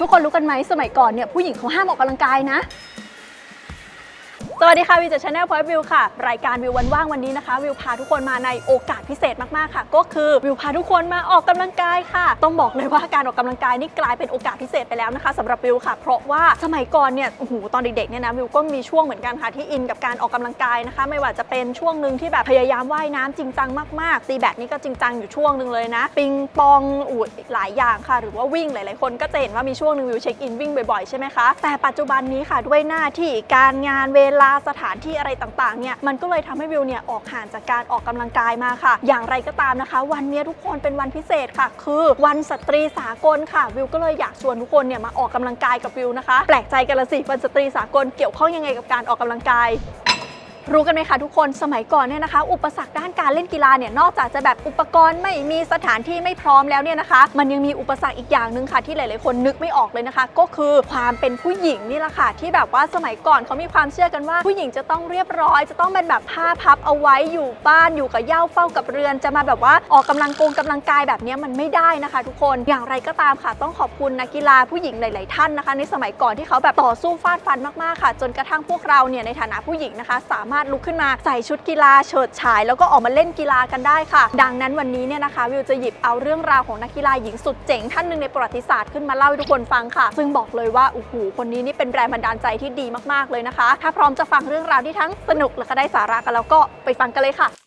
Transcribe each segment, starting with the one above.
ทุกคนรู้กันไหมสมัยก่อนเนี่ยผู้หญิงเขาห้ามออกกำลังกายนะ สวัสดีค่ะวิวจากชาแนลพอยต์วิวค่ะ รายการวิววันว่างวันนี้นะคะ วิวพาทุกคนมาในโอกาสพิเศษมากๆค่ะ ก็คือวิวพาทุกคนมาออกกำลังกายค่ะ ต้องบอกเลยว่าการออกกำลังกายนี่กลายเป็นโอกาสพิเศษไปแล้วนะคะสำหรับวิวค่ะ เพราะว่าสมัยก่อนเนี่ยโอ้โหตอนเด็กๆเนี่ยนะวิวก็มีช่วงเหมือนกันค่ะที่อินกับการออกกำลังกายนะคะ ไม่ว่าจะเป็นช่วงหนึ่งที่แบบพยายามว่ายน้ำจริงจังมากๆตีแบดนี่ก็จริงจังอยู่ช่วงหนึ่งเลยนะ ปิงปองอูดอีกหลายอย่างค่ะ หรือว่าวิ่งหลายๆคนก็จะเห็นว่ามีช่วงหนึ่งวิวเช็คอินวิ่งบ่อยๆใช่ไหมคะแต่ปัจจุบันนี้ค่ะด้วยหน้าที่การงานเวลาสถานที่อะไรต่างๆเนี่ยมันก็เลยทำให้วิวเนี่ยออกห่างจากการออกกำลังกายมาค่ะ อย่างไรก็ตามนะคะ วันนี้ทุกคนเป็นวันพิเศษค่ะ คือวันสตรีสากลค่ะ วิวก็เลยอยากชวนทุกคนเนี่ยมาออกกำลังกายกับวิวนะคะ แปลกใจกันละสิวันสตรีสากลเกี่ยวข้องยังไงกับการออกกำลังกาย รู้กันไหมคะทุกคนสมัยก่อนเนี่ยนะคะ อุปสรรคด้านการเล่นกีฬาเนี่ยนอกจากจะแบบอุปกรณ์ไม่มีสถานที่ไม่พร้อมแล้วเนี่ยนะคะ มันยังมีอุปสรรคอีกอย่างหนึ่งค่ะที่หลาย ๆ คนนึกไม่ออกเลยนะคะ ก็คือความเป็นผู้หญิงนี่แหละค่ะ ที่แบบว่าสมัยก่อนเขามีความเชื่อกันว่า ผู้หญิงจะต้องเรียบร้อย จะต้องเป็นแบบผ้าพับเอาไว้อยู่บ้านอยู่กับเย้าเฝ้ากับเรือน จะมาแบบว่าออกกำลังกงกำลังกายแบบนี้มันไม่ได้นะคะ ทุกคนอย่างไรก็ตามค่ะ ต้องขอบคุณนักกีฬาผู้หญิงหลาย ๆ ท่านนะคะ ในสมัยก่อนที่เขาแบบต่อสู้ฟาดฟันมาก ๆ ค่ะ จนกระทั่งพวกเราเนี่ยในฐานะผู้หญิงนะคะ สามารถลุกขึ้นมาใส่ชุดกีฬาเฉิดฉาย แล้วก็ออกมาเล่นกีฬากันได้ค่ะ ดังนั้นวันนี้เนี่ยนะคะวิวจะหยิบเอาเรื่องราวของนักกีฬาหญิงสุดเจ๋งท่านหนึ่งในประวัติศาสตร์ขึ้นมาเล่าให้ทุกคนฟังค่ะ ซึ่งบอกเลยว่าโอ้โหคนนี้นี่เป็นแรงบันดาลใจที่ดีมากๆเลยนะคะ ถ้าพร้อมจะฟังเรื่องราวที่ทั้งสนุกและก็ได้สาระกันแล้วก็ไปฟังกันเลยค่ะ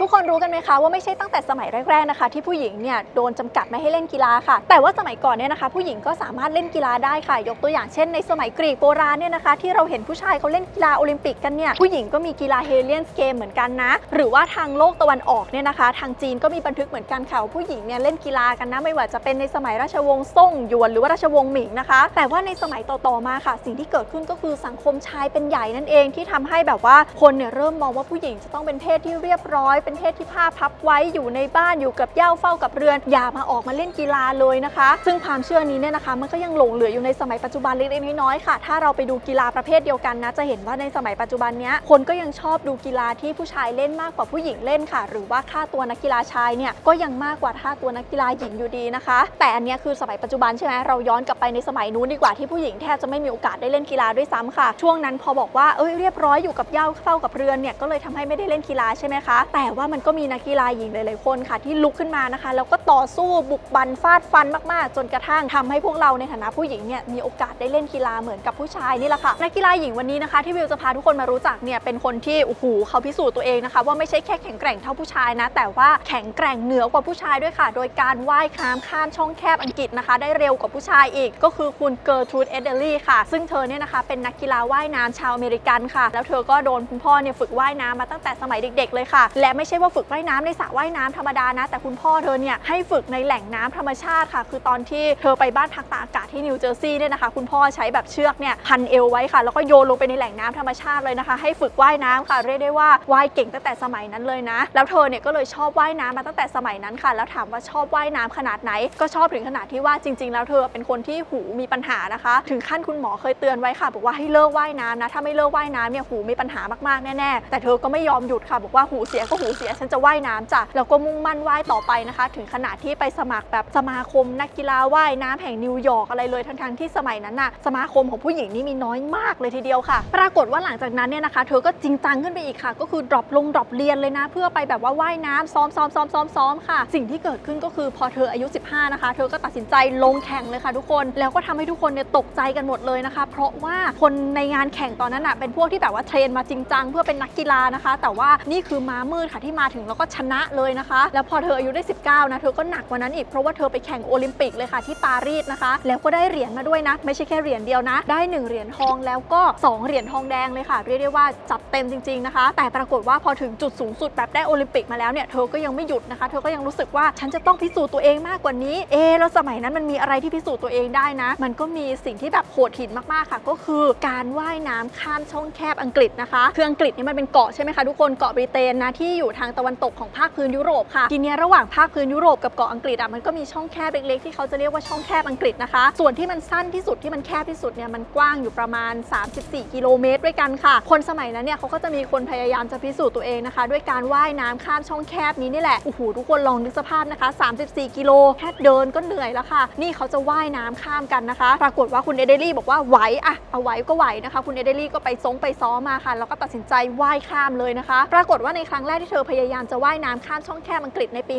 ทุกคนรู้กันไหมคะว่าไม่ใช่ตั้งแต่สมัยแรกๆนะคะ ที่ผู้หญิงเนี่ยโดนจำกัดไม่ให้เล่นกีฬาค่ะ แต่ว่าสมัยก่อนเนี่ยนะคะ ผู้หญิงก็สามารถเล่นกีฬาได้ค่ะ ยกตัวอย่างเช่นในสมัยกรีกโบราณเนี่ยนะคะ ที่เราเห็นผู้ชายเขาเล่นกีฬาโอลิมปิกกันเนี่ยผู้หญิงก็มีกีฬาเฮเลียนสเกมเหมือนกันนะ หรือว่าทางโลกตะวันออกเนี่ยนะคะ ทางจีนก็มีบันทึกเหมือนกันค่ะว่าผู้หญิงเนี่ยเล่นกีฬากันนะ ไม่ว่าจะเป็นในสมัยราชวงศ์ซ่งหยวนหรือว่าราชวงศ์หมิงนะคะ แต่ว่าในสมัยต่อๆมาค่ะ สิ่งที่เกิดขึ้นก็คือสังคมชายเป็นใหญ่นั่นเองที่ทำให้แบบว่าคนเนี่ยเริ่มมองว่าผู้หญิงจะต้องเป็นเพศที่เรียบร้อยเป็นเพศที่ผ้าพับไว้อยู่ในบ้านอยู่กับเย้าเฝ้ากับเรือน อย่ามาออกมาเล่นกีฬาเลยนะคะ ซึ่งความเชื่อนี้เนี่ยนะคะ มันก็ยังหลงเหลืออยู่ในสมัยปัจจุบันเล็กๆน้อยๆค่ะ ถ้าเราไปดูกีฬาประเภทเดียวกันนะ จะเห็นว่าในสมัยปัจจุบันเนี้ยคนก็ยังชอบดูกีฬาที่ผู้ชายเล่นมากกว่าผู้หญิงเล่นค่ะ หรือว่าค่าตัวนักกีฬาชายเนี่ยก็ยังมากกว่าค่าตัวนักกีฬาหญิงอยู่ดีนะคะ แต่อันนี้คือสมัยปัจจุบันใช่ไหมเราย้อนกลับไปในสมัยนู้นดีกว่าที่ผู้หญิงแทบจะไม่มีโอกาสได้เล่นกีฬาด้วยซ้ำค่ะ ช่วงนั้นพอบอกว่าเอ้ยเรียบร้อยอยู่กับเย้าเฝ้ากับเรือนเนี่ยก็เลยทำให้ไม่ได้เล่นกีฬาใช่ไหมคะแต่ว่ามันก็มีนักกีฬาหญิงหลายๆคนค่ะ ที่ลุกขึ้นมานะคะ แล้วก็ต่อสู้บุกบันฟาดฟันมากๆ จนกระทั่งทำให้พวกเราในฐานะผู้หญิงเนี่ยมีโอกาสได้เล่นกีฬาเหมือนกับผู้ชายนี่แหละค่ะนักกีฬาหญิงวันนี้นะคะ ที่วิวจะพาทุกคนมารู้จักเนี่ยเป็นคนที่โอ้โหเขาพิสูจน์ตัวเองนะคะ ว่าไม่ใช่แค่แข็งแกร่งเท่าผู้ชายนะ แต่ว่าแข็งแกร่งเหนือกว่าผู้ชายด้วยค่ะ โดยการว่ายข้ามข้ามช่องแคบอังกฤษนะคะ ได้เร็วกว่าผู้ชายอีก ก็คือคุณเกอร์ทรูดเอเดลี่ค่ะ ซึ่งเธอเนี่ยนะคะเป็นนักกีฬาว่ายน้ำชาวอเมริกันค่ะ แล้วเธอก็โดนคุณพ่อเนี่ยฝึกว่ายน้ำมาตั้งแต่สมัยเด็ก ๆ เลยค่ะ และไม่ใช่ว่าฝึกว่ายน้ำในสระว่ายน้ำธรรมดานะ แต่คุณพ่อเธอเนี่ยให้ฝึกในแหล่งน้ำธรรมชาติค่ะ คือตอนที่เธอไปบ้านพักตากอากาศที่นิวเจอร์ซีย์เนี่ยนะคะ คุณพ่อใช้แบบเชือกเนี่ยพันเอวไว้ค่ะ แล้วก็โยนลงไปในแหล่งน้ำธรรมชาติเลยนะคะ ให้ฝึกว่ายน้ำค่ะ เรียกได้ว่าว่ายเก่งตั้งแต่สมัยนั้นเลยนะ แล้วเธอเนี่ยก็เลยชอบว่ายน้ำมาตั้งแต่สมัยนั้นค่ะ แล้วถามว่าชอบว่ายน้ำขนาดไหน ก็ชอบถึงขนาดที่ว่าจริง ๆ แล้วเธอเป็นคนที่หูมีปัญหานะคะ ถึงขั้นคุณหมอเคยเตือนไว้ค่ะ บอกว่าให้เลิกว่ายน้ำนะ ถ้าไม่เลิกว่ายน้ำเนี่ยหูมีปัญหามากๆแน่ๆแต่เธอก็ไม่ยอมหยุดค่ะ บอกว่าหูเสียก็หูเสียฉันจะว่ายน้ำจ้ะแล้วก็มุ่งมั่นว่ายต่อไปนะคะ ถึงขนาดที่ไปสมัครแบบสมาคมนักกีฬาว่ายน้ำแห่งนิวยอร์กอะไรเลยทั้งๆที่สมัยนั้นน่ะสมาคมของผู้หญิงนี่มีน้อยมากเลยทีเดียวค่ะ ปรากฏว่าหลังจากนั้นเนี่ยนะคะ เธอก็จริงจังขึ้นไปอีกค่ะ ก็คือดรอปลงดรอปเรียนเลยนะ เพื่อไปแบบว่าว่ายน้ำซ้อมซ้อมซ้อมซ้อมซ้อมค่ะ สิ่งที่เกิดขึ้นก็คือพอเธออายุ 15 นะคะ เธอก็ตัดสินใจลงแข่งเลยค่ะทุกคน แล้วก็ทำให้ทุกคนเนี่ยตกใจกันหมดเลยนะคะ เพราะว่าคนในงานแข่งตอนนั้นน่ะเป็นพวกที่แบบว่าเทรนมาจริงจังเพื่อเป็นนักกีฬานะคะ แต่ว่านี่คือม้ามืดค่ะที่มาถึงแล้วก็ชนะเลยนะคะ แล้วพอเธออายุได้ 19 นะ เธอก็หนักกว่านั้นอีก เพราะว่าเธอไปแข่งโอลิมปิกเลยค่ะที่ปารีสนะคะ แล้วก็ได้เหรียญมาด้วยนะ ไม่ใช่แค่เหรียญเดียวนะ ได้ 1 เหรียญทองแล้วก็ 2 เหรียญทองแดงเลยค่ะ เรียกได้ว่าจัดเต็มจริงๆนะคะ แต่ปรากฏว่าพอถึงจุดสูงสุดแบบได้โอลิมปิกมาแล้วเนี่ยเธอก็ยังไม่หยุดนะคะ เธอก็ยังรู้สึกว่าฉันจะต้องพิสูจน์ตัวเองมากกว่านี้ เอะแล้วสมัยนั้นมันมีอะไรที่พิสูจน์ตัวเองได้นะ มันก็มีสิ่งที่แบบโหดหินมากๆค่ะ ก็คือการว่ายน้ำข้ามช่องแคบอังกฤษนะคะคืออังกฤษนี่มันเป็นเกาะใช่ไหมคะทุกคนเกาะบริเตนนะที่อยู่ทางตะวันตกของภาคพื้นยุโรปค่ะทีนี้ระหว่างภาคพื้นยุโรปกับเกาะอังกฤษอะมันก็มีช่องแคบเล็กๆที่เขาจะเรียกว่าช่องแคบอังกฤษนะคะ ส่วนที่มันสั้นที่สุดที่มันแคบที่สุดเนี่ยมันกว้างอยู่ประมาณ 34 กิโลเมตรด้วยกันค่ะ คนสมัยนั้นเนี่ยเขาก็จะมีคนพยายามจะพิสูจน์ตัวเองนะคะ ด้วยการว่ายน้ำข้ามช่องแคบนี้นี่แหละโอ้โหทุกคนลองนึกสภาพนะคะ 34 กิโลแค่เดินก็เหนื่อยแล้วค่ะ นี่เขาจะว่ายน้ำข้ามกันนะคะ ปรากฏว่าคุณเอเดลี่บอกว่าไหวอะเอาไหวก็ไหวนะคะ คุณเอเดลี่ก็ไปซงไปซ้อมมาค่ะแล้วก็ตัดสินใจว่ายข้ามเลยนะคะ ปรากฏว่าในครั้งแรกที่เธอพยายามจะว่ายน้ำข้ามช่องแคบอังกฤษในปี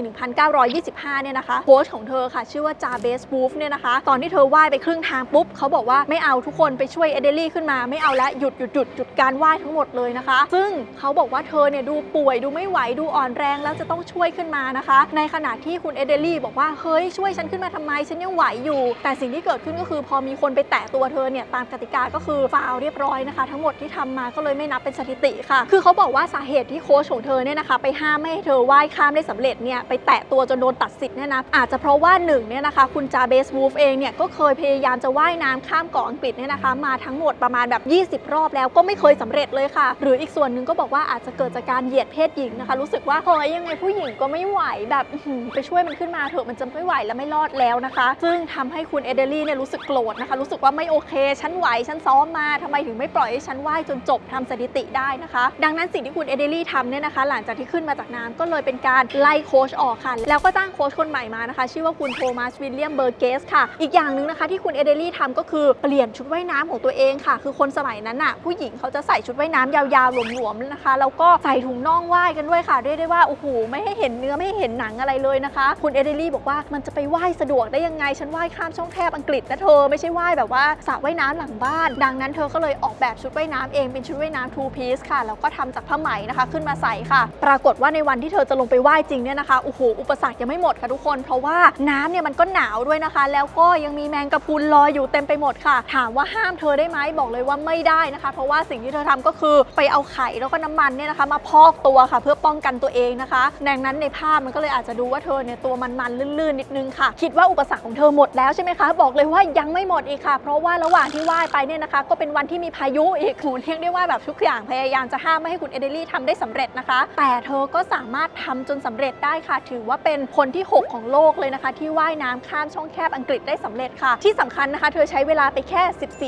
1925 เนี่ยนะคะโค้ชของเธอค่ะ ชื่อว่าจาเบสบูฟเนี่ยนะคะ ตอนที่เธอว่ายไปครึ่งทางปุ๊บเขาบอกว่าไม่เอาทุกคนไปช่วยเอเดลี่ขึ้นมาไม่เอาและหยุดหยุดหยุดหยุดการว่ายทั้งหมดเลยนะคะ ซึ่งเขาบอกว่าเธอเนี่ยดูป่วยดูไม่ไหวดูอ่อนแรงแล้วจะต้องช่วยขึ้นมานะคะ ในขณะที่คุณเอเดลี่บอกว่าเฮ้ยช่วยฉันขึ้นมาทำไมฉันยังไหวอยู่ แต่สิ่งที่เกิดขึ้นก็คือพอมีคนไปแตะตัวเธอเนี่ยตามกติกาก็คือฟาวล์เรียบร้อยนะคะ ทั้งหมดที่ทำมาก็เลยไม่นับเป็นสถิติค่ะ คือเขาบอกว่าสาเหตุที่โค้ชของเธอเนี่ยนะคะไปห้ามไม่ให้เธอว่ายข้ามได้สำเร็จเนี่ยไปแตะตัวจนโดนตัดสิทธิ์เนี่ยนะอาจจะเพราะว่าหนึ่งเนี่ยนะคะคุณจาเบสวูฟเองเนี่ยก็เคยพยายามจะว่ายน้ำข้ามเกาะอังกฤษเนี่ยนะคะมาทั้งหมดประมาณแบบ 20 รอบแล้วก็ไม่เคยสำเร็จเลยค่ะ หรืออีกส่วนหนึ่งก็บอกว่าอาจจะเกิดจากการเหยียดเพศหญิงนะคะ รู้สึกว่าเฮ้ยยังไงผู้หญิงก็ไม่ไหวแบบไปช่วยมันขึ้นมาเถอะมันจะไม่ไหวแล้วไม่รอดแล้วนะคะ ซึ่งทำให้คุณเอเดลี่เนี่ยรู้สึกโกรธนะคะรู้สึกว่าไม่โอเคฉันไหวฉันซ้อมมาทำไมถึงไม่ปล่อยให้ฉันว่ายจนจบทำสถิติได้นะคะ ดังนั้นสิ่งที่คุณเอเดลี่ทำเนี่ยนะคะ หลังจากที่ขึ้นมาจากน้ำก็เลยเป็นการไล่โค้ชออกค่ะ แล้วก็จ้างโค้ชคนใหม่มานะคะ ชื่อว่าคุณโทมัสวิลเลียมเบอร์เกสค่ะ อีกอย่างหนึ่งนะคะที่คุณเอเดลี่ทำก็คือเปลี่ยนชุดว่ายน้ำของตัวเองค่ะ คือคนสมัยนั้นน่ะผู้หญิงเขาจะใส่ชุดว่ายน้ำยาวๆหลวมๆนะคะแล้วก็ใส่ถุงน่องว่ายกันด้วยค่ะเรียกได้ว่าโอ้โหไม่ให้เห็นเนื้อไม่ให้เห็นหนังอะไรเลยนะคะ คุณเอเดลี่บอกว่ามันจะไปว่ายสะดวกได้ยังไงฉันว่ายข้ามช่องแคบอังกฤษนะเธอไม่ใช่ว่ายแบบว่าสระว่ายน้ำหลังบ้าน ดังนั้นเธอก็เลยออกแบบชุดว่ายน้ำเองเป็นชุดว่ายน้ำ two piece ค่ะแล้วก็ทำจากผ้าไหมนะคะ ขึ้นมาใส่ค่ะปรากฏว่าในวันที่เธอจะลงไปว่ายจริงเนี่ยนะคะโอ้โหอุปสรรคยังไม่หมดค่ะทุกคน เพราะว่าน้ำเนี่ยมันก็หนาวด้วยนะคะ แล้วก็ยังมีแมงกะพรุนลอยอยู่เต็มไปหมดค่ะ ถามว่าห้ามเธอได้ไหมบอกเลยว่าไม่ได้นะคะ เพราะว่าสิ่งที่เธอทำก็คือไปเอาไข่แล้วก็น้ำมันเนี่ยนะคะมาพอกตัวค่ะ เพื่อป้องกันตัวเองนะคะดังนั้นในภาพมันก็เลยอาจจะดูว่าเธอเนี่ยตัวมันๆลื่นๆนิดนึงค่ะ คิดว่าอุปสรรคของเธอหมดแล้วใช่ไหมคะบอกเลยว่ายังไม่หมดอีกค่ะ เพราะว่าระหว่างที่ว่ายไปเนี่ยนะคะ ก็เป็นวันที่มีพายุอีกหูเรียกได้ว่าแบบทุกอย่างพยายามจะห้ามไม่ให้คุณเอเดลี่ทำได้สำเร็จนะคะ แต่เธอก็สามารถทำจนสำเร็จได้ค่ะ ถือว่าเป็นคนที่ 6 ของโลกเลยนะคะ ที่ว่ายน้ำข้ามช่องแคบอังกฤษได้สำเร็จค่ะ ที่สำคัญนะคะ เธอใช้เวลาไปแค่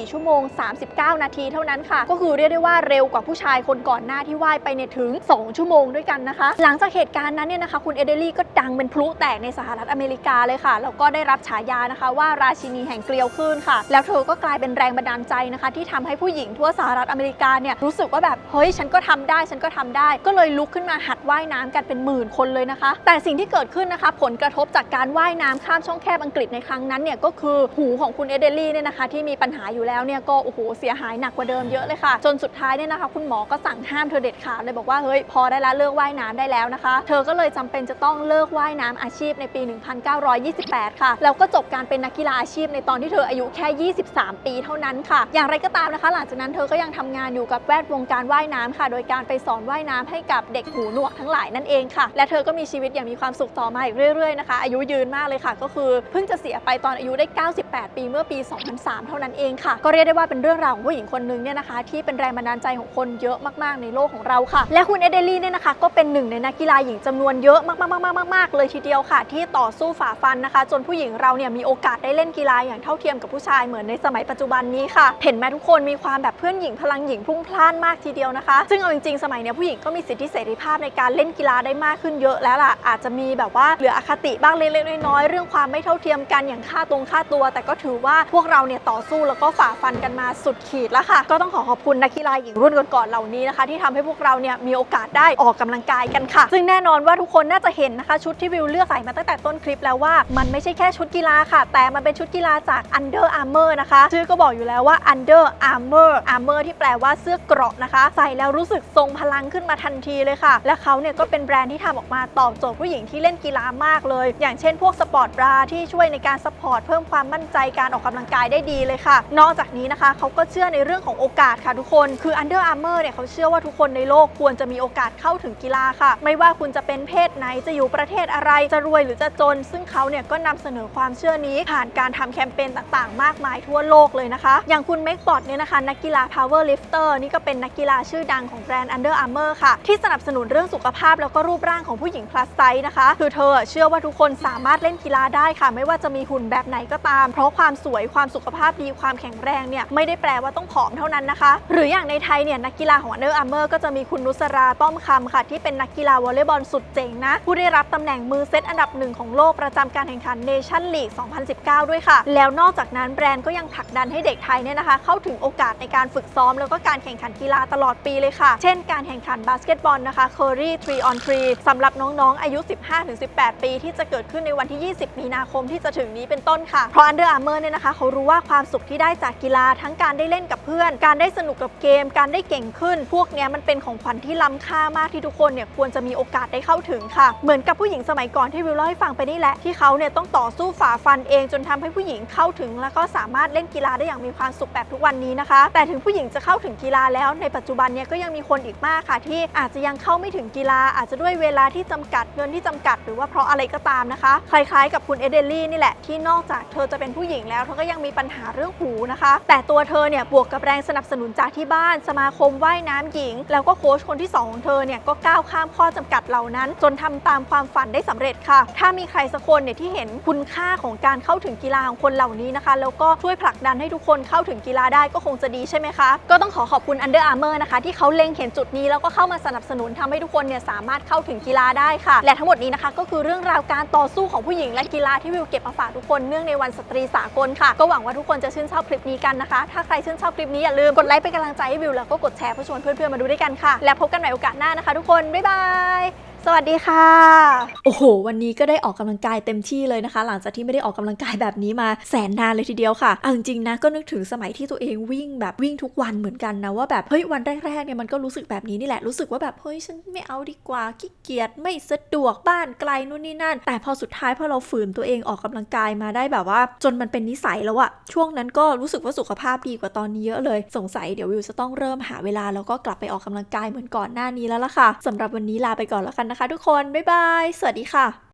14 ชั่วโมง 39 นาทีเท่านั้นค่ะ ก็คือเรียกได้ว่าเร็วกว่าผู้ชายคนก่อนหน้าที่ว่ายไปเนี่ยถึง 2 ชั่วโมงด้วยกันนะคะ หลังจากเหตุการณ์นั้นเนี่ยนะคะ คุณเอเดลี่ก็ดังเป็นพลุแตกในสหรัฐอเมริกาเลยค่ะแล้วก็ได้รับฉายานะคะว่าราชินีแห่งเกลียวคลื่นค่ะ แล้วเธอก็กลายเป็นแรงบันดาลใจนะคะ ที่ทำให้ผู้หญิงทั่วสหรัฐอเมริกาเนี่ยรู้สึกว่าแบบเฮ้ยฉันก็ทำได้ฉันก็ทำได้ก็เลยลุกขึ้นมาหัดว่ายน้ำกันเป็นหมื่นคนเลยนะคะ แต่สิ่งที่เกิดขึ้นนะคะ ผลกระทบจากการว่ายน้ำข้ามช่องแคบอังกฤษในครั้งนั้นเนี่ยก็คือหูของคุณเอเดลี่เนี่ยนะคะ ที่มีปัญหาอยู่แล้วเนี่ยก็โอ้โหเสียหายหนักกว่าเดิมเยอะเลยค่ะ จนสุดท้ายเนี่ยนะคะ คุณหมอก็สั่งห้ามเธอเด็ดขาดเลยบอกว่าเฮ้ยพอได้แล้วเลิกว่ายน้ำได้แล้วนะคะ เธอก็เลยจำเป็นจะต้องเลิกว่ายน้ำอาชีพในปี 1928 ค่ะแล้วก็จบการเป็นนักกีฬาอาชีพในตอนที่เธออายุแค่ 23 ปีเท่านั้นค่ะ อย่างไรก็ตามนะคะ หลังจากนั้นเธอก็ยังทำงานอยู่กับแวดวงการว่ายน้ำค่ะ โดยการไปสอนว่ายน้ำให้กับเด็กหูหนวกทั้งหลายนั่นเองค่ะ และเธอก็มีชีวิตอย่างมีความสุขต่อมาอีกเรื่อยๆนะคะ อายุยืนมากเลยค่ะ ก็คือเพิ่งจะเสียไปตอนอายุได้ 98 ปีเมื่อปี 2003 เท่านั้นเองค่ะ ก็เรียกได้ว่าเป็นเรื่องราวของผู้หญิงคนหนึงเนี่ยนะคะ ที่เป็นแรงบันดาลใจของคนเยอะมากๆในโลกของเราค่ะ และคุณเอเดลี่เนี่ยนะคะ ก็เป็นหนึ่งในนักกีฬาหญิงจำนวนเยอะมากๆๆๆๆเลยทีเดียวค่ะ ที่ต่อสู้ฝ่าฟันนะคะ จนผู้หญิงเราเนี่ยมีโอกาสได้เล่นกีฬาอย่างเท่าเทียมกับผู้ชายเหมือนในสมัยปัจจุบันนี้ค่ะ เห็นไหมทุกคนมีความแบบเพื่อนหญิงพลังหญิงพุ่งพล่านมากทีเดียวนะคะ ซึ่งเอาจริงๆสมัยเนี้ยผู้หญิงก็มีสิทธิเสรีภาพในการเล่นกีฬาได้มากขึ้นเยอะแล้วล่ะ อาจจะมีแบบว่าเหลืออคติบ้างเล็กๆน้อยๆเรื่องความไม่เท่าเทียมกันอย่างค่าตรงค่าตัว แต่ก็ถือว่าพวกเราเนี่ยต่อสู้แล้วก็ฝ่าฟันกันมาสุดขีดแล้วค่ะ ก็ต้องขอขอบคุณนักกีฬาหญิงรุ่นก่อนๆเหล่านี้นะคะ ที่ทำให้พวกเราเนี่ยมีโอกาสได้ออกกำลังกายกันค่ะ ซึ่งแน่นอนว่าทุกคนน่าจะเห็นนะคะ ชุดที่วิวเลือกใส่มาตั้งแต่ต้นคลิปแล้วว่ามันไม่ใช่แค่ชุดกีฬาค่ะ แต่มันเป็นชุดกีฬาจาก Under Armour นะคะชื่อก็บอกอยู่แล้วว่า Under Armour Armour ที่แปลว่าเสื้อเกราะนะคะ ใส่แล้วรู้สึกทรงพลังขึ้นมาทันทีเลยค่ะและเขาเนี่ยก็เป็นแบรนด์ที่ทำออกมาตอบโจทย์ผู้หญิงที่เล่นกีฬามากเลย อย่างเช่นพวกสปอร์ตบราที่ช่วยในการสปอร์ตเพิ่มความมั่นใจการออกกำลังกายได้ดีเลยค่ะ นอกจากนี้นะคะเขาก็เชื่อในเรื่องของโอกาสค่ะทุกคนคือ Under Armour เนี่ยเขาเชื่อว่าทุกคนในโลกควรจะมีโอกาสเข้าถึงกีฬาค่ะ ไม่ว่าคุณจะเป็นเพศไหนจะอยู่ประเทศอะไรจะรวยหรือจะจน ซึ่งเขาเนี่ยก็นำเสนอความเชื่อนี้ ผ่านการทำแคมเปญต่างๆ มากมายทั่วโลกเลยนะคะ อย่างคุณเมกบอดเนี่ยนะคะนักกีฬา power lifter นี่ก็เป็นนักกีฬาชื่อดังของแบรนด์ Under Armour ค่ะที่สนับสนุนเรื่องรื่องสุขภาพแล้วก็รูปร่างของผู้หญิง plus size นะคะ คือเธอเชื่อว่าทุกคนสามารถเล่นกีฬาได้ค่ะ ไม่ว่าจะมีหุ่นแบบไหนก็ตาม เพราะความสวยความสุขภาพดีความแข็งแรงเนี่ยไม่ได้แปลว่าต้องผอมเท่านั้นนะคะ หรืออย่างในไทยเนี่ยนักกีฬาของ Under Armour ก็จะมีคุณนุสราต้อมคำค่ะ ที่เป็นนักกีฬาวอลเลย์บอลสุดเจ๋งนะ ผู้ได้รับตำแหน่งมือเซตอันดับหนึ่งของโลกประจำการแข่งขัน Nation League 2019 ด้วยค่ะ แล้วนอกจากนั้นแบรนด์ก็ยังผลักดันให้เด็กไทยเนี่ยนะคะ เข้าถึงโอกาสในการฝึกซ้อม แล้วก็การแข่งขันกีฬาตลอดปีเลยค่ะ เช่น การแข่งขันบาสเกตบอลนะคะ Curry 3 on 3สำหรับน้องๆ อายุ 15-18 ปีที่จะเกิดขึ้นในวันที่ 20 มีนาคมที่จะถึงนี้เป็นต้นค่ะ เพราะ Under Armour เนี่ยนะคะเขารู้ว่าความสุขที่ได้จากกีฬาทั้งการได้เล่นกับเพื่อน การได้สนุกกับเกม การได้เก่งขึ้น พวกเนี้ยมันเป็นของขวัญที่ล้ำค่ามากที่ทุกคนเนี่ยควรจะมีโอกาสได้เข้าถึงค่ะ เหมือนกับผู้หญิงสมัยก่อนที่วิวเล่าให้ฟังไปนี่แหละที่เขาเนี่ยต้องต่อสู้ฝ่าฟันเองจนทำให้ผู้หญิงเข้าถึง แล้วก็สามารถเล่นกีฬาได้อย่างมีความสุขแบบทุกวันนี้นะคะ แต่ถึงผู้หญิงจะเข้าถึงกีฬาแล้วในปัจจุบันเนี่ยก็ยังมีคนอีกมากค่ะ ที่อาจจะยังเข้าไม่ถึงกีฬาอาจจะด้วยเวลาที่จำกัดเงินที่จำกัด หรือว่าเพราะอะไรก็ตามนะคะ คล้ายๆกับคุณเอเดลลี่นี่แหละที่นอกจากเธอจะเป็นผู้หญิงแล้วเธอก็ยังมีปัญหาเรื่องหูนะคะ แต่ตัวเธอเนี่ยบวกกับแรงสนับสนุนจากที่บ้าน สมาคมว่ายน้ำหญิง แล้วก็โค้ชคนที่สองของเธอเนี่ยก็ก้าวข้ามข้อจำกัดเหล่านั้น จนทำตามความฝันได้สำเร็จค่ะ ถ้ามีใครสักคนเนี่ยที่เห็นคุณค่าของการเข้าถึงกีฬาของคนเหล่านี้นะคะ แล้วก็ช่วยผลักดันให้ทุกคนเข้าถึงกีฬาได้ก็คงจะดีใช่ไหมคะก็ต้องขอขอบคุณ Under Armour นะคะที่เขาเล็งเห็นจุดนี้แล้วก็เข้ามาสนับสนุนทำให้ทุกคนเนี่ยสามารถเข้าถึงกีฬาได้ค่ะ และทั้งหมดนี้นะคะ ก็คือเรื่องราวการต่อสู้ของผู้หญิงและกีฬาที่วิวเก็บมาฝากทุกคนเนื่องในวันสตรีสากลค่ะ ก็หวังว่าทุกคนจะชื่นชอบคลิปนี้กันนะคะ ถ้าใครชื่นชอบคลิปนี้อย่าลืมกดไลค์เป็นกำลังใจให้วิวแล้วก็กดแชร์เพื่อชวนเพื่อนๆมาดูด้วยกันค่ะ และพบกันใหม่โอกาสหน้านะคะ ทุกคนบ๊ายบาย สวัสดีค่ะ โอ้โห วันนี้ก็ได้ออกกำลังกายเต็มที่เลยนะคะ หลังจากที่ไม่ได้ออกกำลังกายแบบนี้มาแสนนานเลยทีเดียวค่ะเอาจริงๆนะก็นึกถึงสมัยที่ตัวเองวิ่งแบบวิ่งทุกวันเหมือนกันนะว่าแบบเฮ้ยวันแรกๆเนี่ยมันก็รู้สึกแบบนี้นี่แหละรู้สึกว่าแบบเฮ้ยฉันไม่เอาดีกว่าขี้เกียจไม่สะดวกบ้านไกลนู่นนี่นั่น แต่พอสุดท้ายพอเราฝืนตัวเองออกกำลังกายมาได้แบบว่า จนมันเป็นนิสัยแล้วอะช่วงนั้นก็รู้สึกว่าสุขภาพดีกว่าตอนนี้เยอะเลย สงสัยเดี๋ยววิวจะต้องเริ่มหาเวลาแล้วก็กลับไปออกกำลังกายเหมือนก่อนหน้านี้แล้วล่ะค่ะสำหรับวันนี้ลาไปก่อนแล้วกันนะคะทุกคน บ๊ายบาย สวัสดีค่ะ